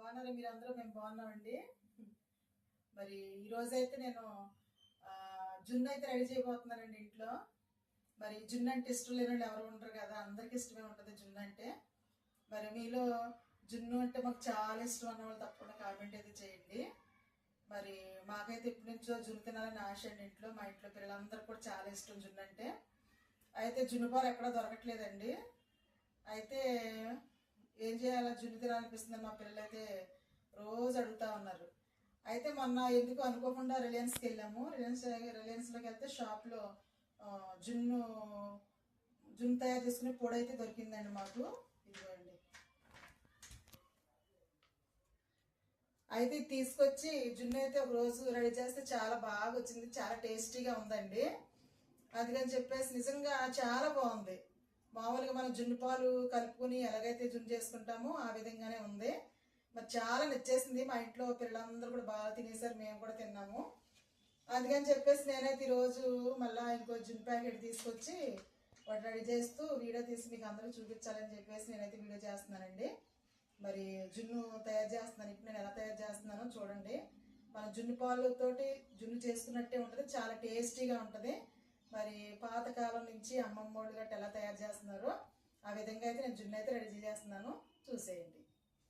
బాగున్నారా? మీరందరూ మేము బాగున్నామండి. మరి ఈరోజు అయితే నేను జున్ను అయితే రెడీ చేయబోతున్నానండి ఇంట్లో. మరి జున్ను అంటే ఇష్టం లేని ఎవరు ఉండరు కదా అందరికి ఇష్టమే ఉంటుంది జున్ను అంటే. మరి మీలో జున్ను అంటే మాకు చాలా ఇష్టం అన్న వాళ్ళు తప్పకుండా కామెంట్ అయితే చేయండి. మరి మాకైతే ఇప్పటి నుంచో జున్ను తినాలని ఆశ అండి ఇంట్లో మా ఇంట్లో పిల్లలందరూ కూడా చాలా ఇష్టం జున్ను అంటే. అయితే జున్నుపాలు ఎక్కడ దొరకట్లేదండి. అయితే ఏం చేయాలో జున్ను తినాలనిపిస్తుంది మా పిల్లలు అయితే రోజు అడుగుతా ఉన్నారు. అయితే మొన్న ఎందుకు అనుకోకుండా రిలయన్స్కి వెళ్ళాము. రిలయన్స్ రిలయన్స్లోకి వెళ్తే షాప్లో జున్ను జున్ను తయారు చేసుకునే పొడి అయితే దొరికిందండి మాకు. ఇదిగోండి. అయితే తీసుకొచ్చి జున్ను అయితే ఒక రోజు రెడీ చేస్తే చాలా బాగా వచ్చింది. చాలా టేస్టీగా ఉందండి. అందుకని చెప్పేసి నిజంగా చాలా బాగుంది. మామూలుగా మనం జున్ను పాలు కలుపుకొని ఎలాగైతే జున్ను చేసుకుంటామో ఆ విధంగానే ఉంది. మరి చాలా నచ్చేసింది. మా ఇంట్లో పిల్లలందరూ కూడా బాగా తినేసారు మేము కూడా తిన్నాము. అందుకని చెప్పేసి నేనైతే ఈరోజు మళ్ళీ ఇంకో జున్ను ప్యాకెట్ తీసుకొచ్చి వాటి రెడీ చేస్తూ వీడియో తీసి మీకు అందరూ చూపించాలని చెప్పేసి నేనైతే వీడియో చేస్తున్నానండి. మరి జున్ను తయారు చేస్తున్నాను. ఇప్పుడు నేను ఎలా తయారు చేస్తున్నానో చూడండి. మన జున్ను పాలుతోటి జున్ను చేసుకున్నట్టే ఉంటుంది. చాలా టేస్టీగా ఉంటుంది. మరి పాతకాలం నుంచి అమ్మమ్మ వాళ్ళు గట్ట ఎలా తయారు చేస్తున్నారో ఆ విధంగా అయితే నేను జున్ను అయితే రెడీ చేస్తున్నాను చూసేయండి.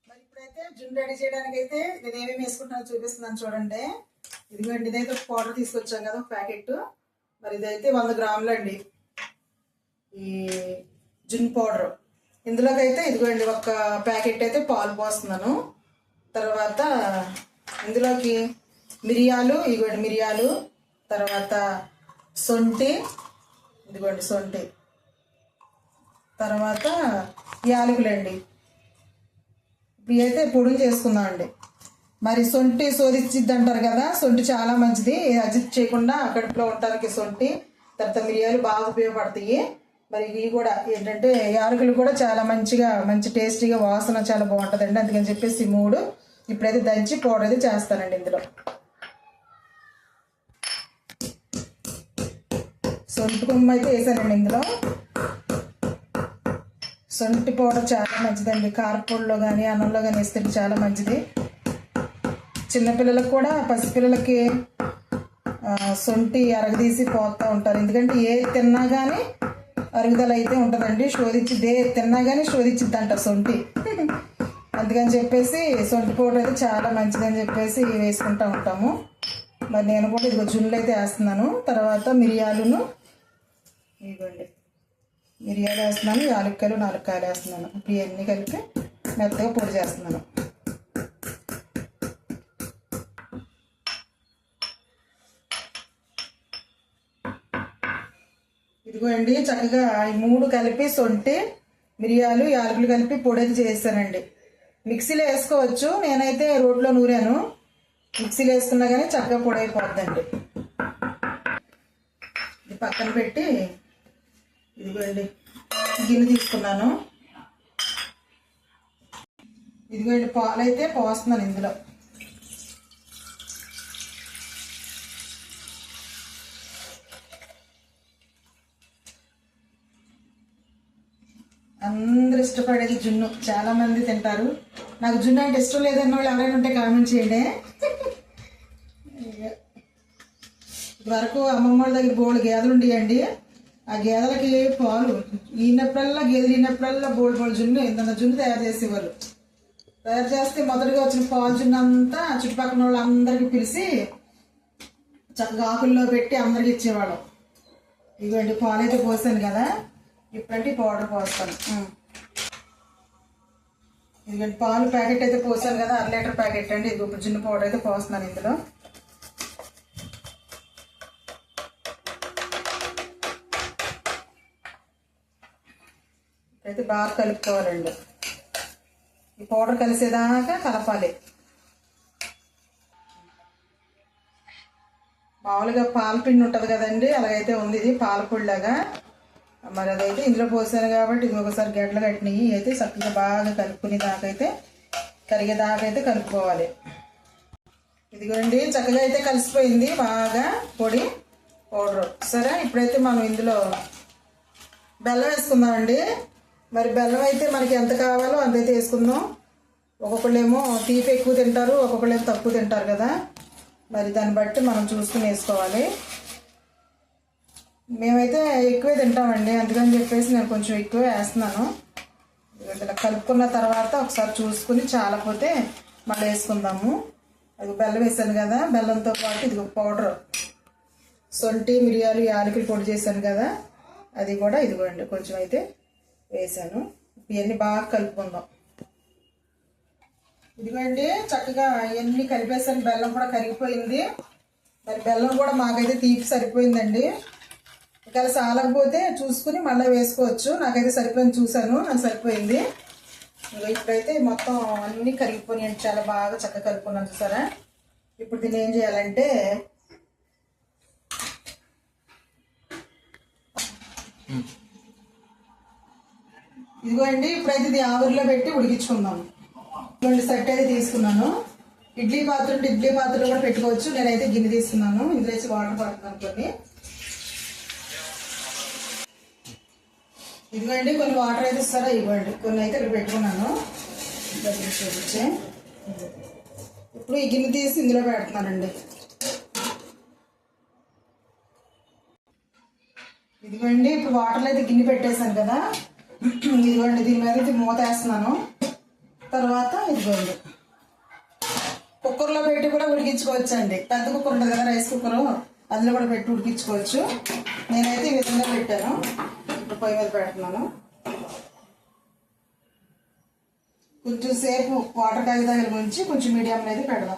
మరి ఇప్పుడైతే జున్ను రెడీ చేయడానికి అయితే నేను ఏమేమి వేసుకుంటున్నానో చూపిస్తున్నాను చూడండి. ఇదిగోండి ఇదైతే ఒక పౌడర్ తీసుకొచ్చాం కదా ఒక ప్యాకెట్. మరి ఇదైతే వంద గ్రాములు అండి. ఈ జున్ పౌడర్. ఇందులోకి అయితే ఇదిగోండి ఒక ప్యాకెట్ అయితే పాలు పోస్తున్నాను. తర్వాత ఇందులోకి మిరియాలు ఇదిగోండి మిరియాలు తర్వాత సొంటి ఇదిగోండి సొంటి. తర్వాత యాలకులండి. ఇవి అయితే పొడుగు చేసుకుందాం అండి. మరి సొంటి శోధించిద్ది అంటారు కదా సొంటి చాలా మంచిది. అజిత్ చేయకుండా కడుపులో ఉండటానికి సొంటి తర్వాత మిరియాలు బాగా ఉపయోగపడతాయి. మరి ఇవి కూడా ఏంటంటే యాలకులు కూడా చాలా మంచిగా మంచి టేస్టీగా వాసన చాలా బాగుంటుందండి. అందుకని చెప్పేసి మూడు ఇప్పుడైతే దంచి పౌడర్ అయితే చేస్తానండి ఇందులో. సొంటి కొమ్మ అయితే వేసానండి ఇందులో. సొంటి పౌడర్ చాలా మంచిదండి. కారపొడిలో కానీ అన్నంలో కానీ వేస్తే చాలా మంచిది. చిన్నపిల్లలకు కూడా పసిపిల్లలకి సొంటి అరగదీసి పోతూ ఉంటారు. ఎందుకంటే ఏ తిన్నా కానీ అరుగుదల అయితే ఉంటుందండి శోధించి దే తిన్నా కానీ శోధించిద్ది అంటారు సొంటి. అందుకని చెప్పేసి సొంటి పౌడర్ అయితే చాలా మంచిదని చెప్పేసి వేసుకుంటూ ఉంటాము. మరి నేను కూడా ఇదిగో జున్నులు అయితే వేస్తున్నాను. తర్వాత మిరియాలును ఇదిగోండి. మిరియాలు వేస్తున్నాను యాలక్కాయలు నాలుగు కాయలు వేస్తున్నాను ఇప్పుడు ఇవన్నీ కలిపి మెత్తగా పొడి చేస్తున్నాను. ఇదిగో అండి చక్కగా ఈ మూడు కలిపి సొంటి మిరియాలు యాలకులు కలిపి పొడి అయితే చేస్తానండి మిక్సీలో వేసుకోవచ్చు నేనైతే రోడ్లో నూరాను. మిక్సీలో వేసుకున్నా కానీ చక్కగా పొడి అయిపోద్దండి. ఇది పక్కన పెట్టి ఇదిగోండి. గిన్నె తీసుకున్నాను. ఇదిగోండి పాలు అయితే పోస్తున్నాను ఇందులో. అందరూ ఇష్టపడేది జున్ను. చాలా మంది తింటారు. నాకు జున్ను అంటే ఇష్టం లేదన్న వాళ్ళు ఎవరైనా ఉంటే కామెంట్ చేయండి. ఇదివరకు అమ్మమ్మ వాళ్ళ దగ్గర బోళ్ళు గేదెలు ఉండేయండి. ఆ గేదెలకి పాలు. ఈనప్పుడల్లా గేదెలు ఈనప్పుడల్లా బోల్డ్ బోల్డ్ జున్ను ఇంత జున్ను తయారు చేసేవారు తయారు చేస్తే మొదటిగా వచ్చిన పాలు జున్ను అంతా చుట్టుపక్కల వాళ్ళందరికీ పిలిచి చక్కగా ఆకుల్లో పెట్టి అందరికి ఇచ్చేవాళ్ళం. ఇదిగోండి పాలు అయితే పోసాను కదా. ఇప్పుడంటే పౌడర్ పోస్తాను. ఇదిగోండి పాలు ప్యాకెట్ అయితే పోసాను కదా అర లీటర్ ప్యాకెట్ అండి. ఇది జున్ను పౌడర్ అయితే పోస్తున్నాను ఇందులో. అయితే బాగా కలుపుకోవాలండి. ఈ పౌడర్ కలిసేదాకా కలపాలి. మామూలుగా పాలపిండి ఉంటుంది కదండి అలాగైతే ఉంది ఇది పాలపొడిలాగా. మరి అదైతే ఇందులో పోసాను కాబట్టి ఇంకొకసారి గడ్డలు కట్టినవి అయితే చక్కగా బాగా కలుపుకునే దాకైతే కరిగే దాకైతే కలుపుకోవాలి. ఇదిగోండి చక్కగా అయితే కలిసిపోయింది బాగా పొడి పౌడర్. సరే ఇప్పుడైతే మనం ఇందులో బెల్లం వేసుకుందామండి. మరి బెల్లం అయితే మనకి ఎంత కావాలో అంతైతే వేసుకుందాం. ఒక్కొక్కళ్ళేమో తీపి ఎక్కువ తింటారు ఒక్కొక్కళ్ళేమో తక్కువ తింటారు కదా. మరి దాన్ని బట్టి మనం చూసుకుని వేసుకోవాలి. మేమైతే ఎక్కువే తింటామండి అందుకని చెప్పేసి నేను కొంచెం ఎక్కువే వేస్తున్నాను. ఇలా కలుపుకున్న తర్వాత ఒకసారి చూసుకుని చాలకపోతే మళ్ళీ వేసుకుందాము. అది బెల్లం వేసాను కదా బెల్లంతో పాటు ఇది పౌడర్. సొంటి మిరియాలు యాలకులు పొడి చేశాను కదా అది కూడా ఇదిగోండి కొంచెం అయితే వేసాను. ఇవన్నీ బాగా కలుపుకుందాం. ఇదిగోండి చక్కగా ఇవన్నీ కలిపేసాను. బెల్లం కూడా కరిగిపోయింది. మరి బెల్లం కూడా మాకైతే తీపి సరిపోయిందండి. ఒకవేళ సాలకపోతే చూసుకుని మళ్ళీ వేసుకోవచ్చు. నాకైతే సరిపోయింది చూసాను నాకు సరిపోయింది. ఇప్పుడైతే మొత్తం అన్నీ కరిగిపోయినాయి చాలా బాగా చక్కగా కలుపుకున్నాను చూసారా? ఇప్పుడు దీన్ని ఏం చేయాలంటే ఇదిగోండి ఇప్పుడైతే ఇది ఆవిరిలో పెట్టి ఉడికించుకుందాం. ఇటువంటి సెట్ అయితే తీసుకున్నాను. ఇడ్లీ పాత్ర ఉంటే ఇడ్లీ పాత్రలో కూడా పెట్టుకోవచ్చు. నేనైతే గిన్నె తీసుకున్నాను ఇందులో వేసి వాటర్ పడుతున్నాను కొన్ని. ఇదిగోండి కొన్ని వాటర్ అయితే ఇస్తారా? ఇవ్వండి. కొన్ని అయితే ఇక్కడ పెట్టుకున్నాను. చూపించే ఇప్పుడు ఈ గిన్నె తీసి ఇందులో పెడుతున్నానండి. ఇదిగోండి ఇప్పుడు వాటర్లో అయితే గిన్నె పెట్టేశాను కదా. ఇదిగోండి దీని మీద అయితే మూత వేస్తున్నాను. తర్వాత ఇదిగోండి. కుక్కర్లో పెట్టి కూడా ఉడికించుకోవచ్చు అండి పెద్ద కుక్కర్ ఉంటుంది కదా రైస్ కుక్కర్ అందులో కూడా పెట్టి ఉడికించుకోవచ్చు. నేనైతే ఈ విధంగా పెట్టాను. ఇప్పుడు పొయ్యి మీద పెడుతున్నాను. కొంచెం సేపు వాటర్ కాగితాల గురించి కొంచెం మీడియం అనేది పెడదాం.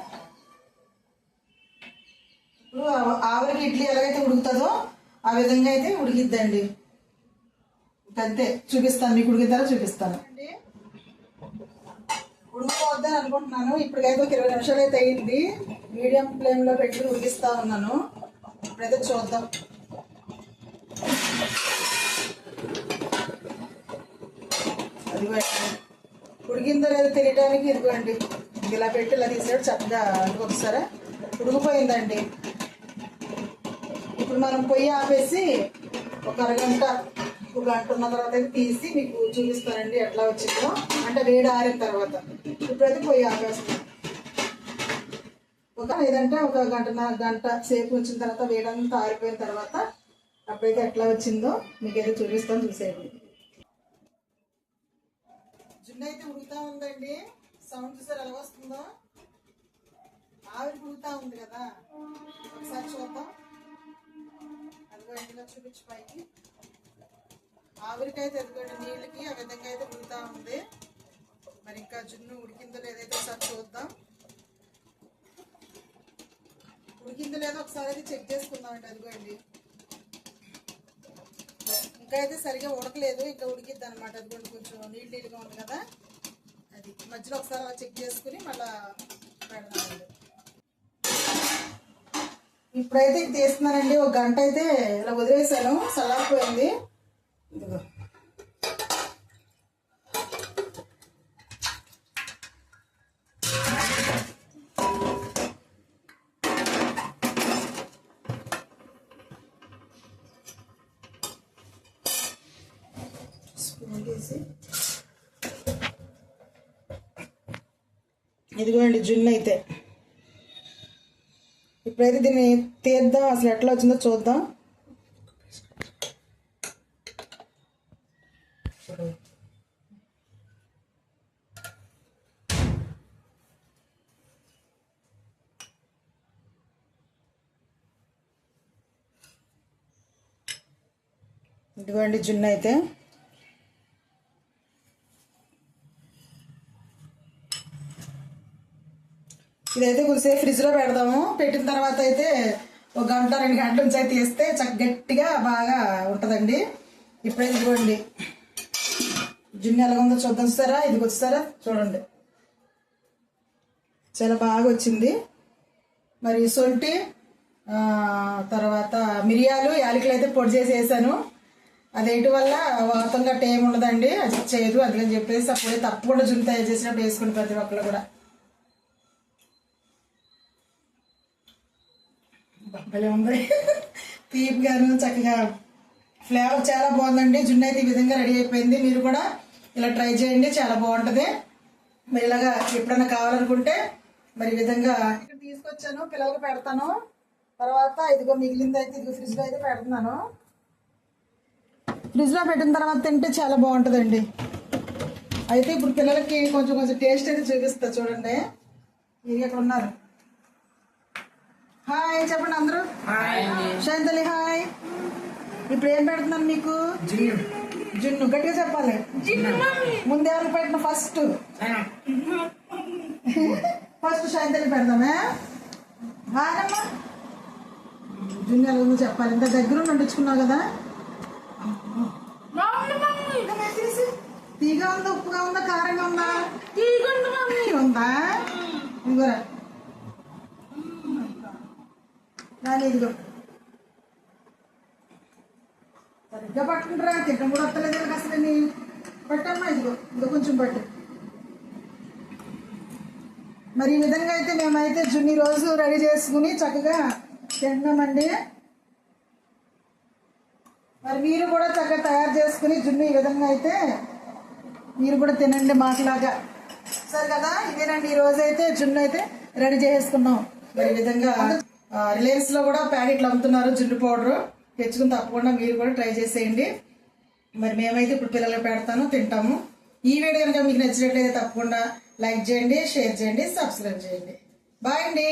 ఇప్పుడు ఆ- ఆవిరికి ఇడ్లీ ఎలాగైతే ఉడుకుతుందో ఆ విధంగా అయితే ఉడికిద్దండి. అంతే చూపిస్తాను మీకు ఉడికిద్దారో చూపిస్తాను. ఉడుకుపోద్దని అనుకుంటున్నాను ఇప్పటికైతే ఒక ఇరవై నిమిషాలు అయితే అయింది మీడియం ఫ్లేమ్లో పెట్టి ఉడికిస్తా ఉన్నాను. ఇప్పుడైతే చూద్దాం. అదిగోండి ఉడికిందో లేదో తెలియడానికి ఇదిగోండి. ఇలా పెట్టి ఇలా తీసాడు చక్కగా ఒకసారి ఉడికిపోయిందండి. ఇప్పుడు మనం పొయ్యి ఆపేసి ఒక అరగంట ఒక గంట ఉన్న తర్వాత అయితే తీసి మీకు చూపిస్తానండి ఎట్లా వచ్చిందో. అంటే వేడి ఆరిన తర్వాత. ఇప్పుడైతే పోయి ఆపేస్తాం ఒక లేదంటే ఒక గంట గంట సేపు వచ్చిన తర్వాత వేడంతా ఆరిపోయిన తర్వాత అప్పుడైతే ఎట్లా వచ్చిందో మీకైతే చూపిస్తాను చూసేయండి. జున్ను అయితే ఉడుకుతా ఉందండి. సౌండ్ చూసారు ఎలా వస్తుందో? ఆవిరి ఉడుకుతా ఉంది కదా. ఒకసారి చూద్దాం. అదిగో ఇందులో చూపించి పైకి. ఆవిరికైతే ఎదుగుండి నీళ్ళకి ఆ విధంగా అయితే ఉడుకుతా ఉంది. మరి ఇంకా జున్ను ఉడికిందో లేదైతే ఒకసారి చూద్దాం. ఉడికిందో లేదో ఒకసారి అయితే చెక్ చేసుకుందామండి అదిగోండి. ఇంకా అయితే సరిగా ఉడకలేదు ఇంకా ఉడికిద్ది అనమాట అదిగోండి కొంచెం నీళ్ళు నీళ్ళుగా ఉంది కదా. అది మధ్యలో ఒకసారి అలా చెక్ చేసుకుని మళ్ళా పెడదామండి. ఇప్పుడైతే ఇది తీస్తున్నానండి. ఒక గంట అయితే ఇలా వదిలేసాను చల్లారిపోయింది. ఇదిగో. స్పూన్ తీసి. ఇదిగోండి జున్ను అయితే. ఇప్పుడైతే దీన్ని తీద్దాం అసలు ఎట్లా వచ్చిందో చూద్దాం. ఇదిగోండి జున్ను అయితే. ఇదైతే కొద్దిసేపు ఫ్రిడ్జ్లో పెడదాము. పెట్టిన తర్వాత అయితే ఒక గంట రెండు గంటల నుంచి అయితే తీస్తే చక్క గట్టిగా బాగా ఉంటుందండి. ఇప్పుడైతే ఇదిగోండి. జున్ను ఎలా ఉందో చూద్దాం సారా ఇది వచ్చారా చూడండి. చాలా బాగా వచ్చింది. మరి సొంటి తర్వాత మిరియాలు యాలకులు అయితే పొడి చేసి వేసాను. అదేంటి వల్ల వాతం గట్ట ఏమి ఉండదండి అది చేయదు అందుకని చెప్పేసి అప్పుడే తప్పకుండా జున్ను తయారు చేసినప్పుడు వేసుకుని ప్రతి ఒక్కరు కూడా. భలే ఉంది. తీపిగాను చక్కగా ఫ్లేవర్ చాలా బాగుందండి. జున్ను అయితే ఈ విధంగా రెడీ అయిపోయింది. మీరు కూడా ఇలా ట్రై చేయండి. చాలా బాగుంటుంది. మరి ఇలాగా ఎప్పుడైనా కావాలనుకుంటే మరి ఈ విధంగా ఇక్కడ తీసుకొచ్చాను. పిల్లలకు పెడతాను. తర్వాత ఇదిగో మిగిలింది అయితే ఇదిగో ఫ్రిడ్జ్లో అయితే పెడుతున్నాను. ఫ్రిడ్జ్లో పెట్టిన తర్వాత తింటే చాలా బాగుంటుందండి. అయితే ఇప్పుడు పిల్లలకి కొంచెం కొంచెం టేస్ట్ అయితే చూపిస్తా చూడండి. ఇది ఇక్కడ ఉన్నారు. హాయ్ చెప్పండి అందరూ. శాంతలి హాయ్ ఇప్పుడు ఏం పెడుతున్నాను మీకు? జున్ను. గట్టిగా చెప్పాలి. ముందు ఎవరికి పెట్టిన ఫస్ట్ ఫస్ట్ శాంతలి పెడదామే? హాయమ్మా జున్ను ఎలా ఉందో చెప్పాలి. ఇంత దగ్గర వండించుకున్నావు కదా ఇంకా నేను తీసి తీగా ఉందా ఉప్పుగా ఉందా? కారంగా ఉందా? ఉందా? ఇదిగో సరిగ్గా పట్టుకుంటారా. తిట్టం కూడా వస్తలేదు కదా అసలు నీ పట్టమ్మా ఇదిగో. ఇదిగో కొంచెం పట్టు. మరి ఈ విధంగా అయితే మేమైతే జున్ని రోజు రెడీ చేసుకుని చక్కగా తింటున్నామండి మరి మీరు కూడా చక్కగా తయారు చేసుకుని జున్ను ఈ విధంగా అయితే మీరు కూడా తినండి మాకులాగా. సరే కదా ఇదేనండి ఈ రోజు అయితే జున్ను అయితే రెడీ చేసేసుకున్నాం. మరి ఈ విధంగా రిలయన్స్లో కూడా ప్యాకెట్లు అమ్ముతున్నారు జున్ను పౌడర్. తెచ్చుకుని తప్పకుండా మీరు కూడా ట్రై చేసేయండి. మరి మేమైతే ఇప్పుడు పిల్లలకు పెడతాను తింటాము. ఈ వీడియో కనుక మీకు నచ్చినట్లయితే తప్పకుండా లైక్ చేయండి షేర్ చేయండి సబ్స్క్రైబ్ చేయండి. బాయ్ అండి.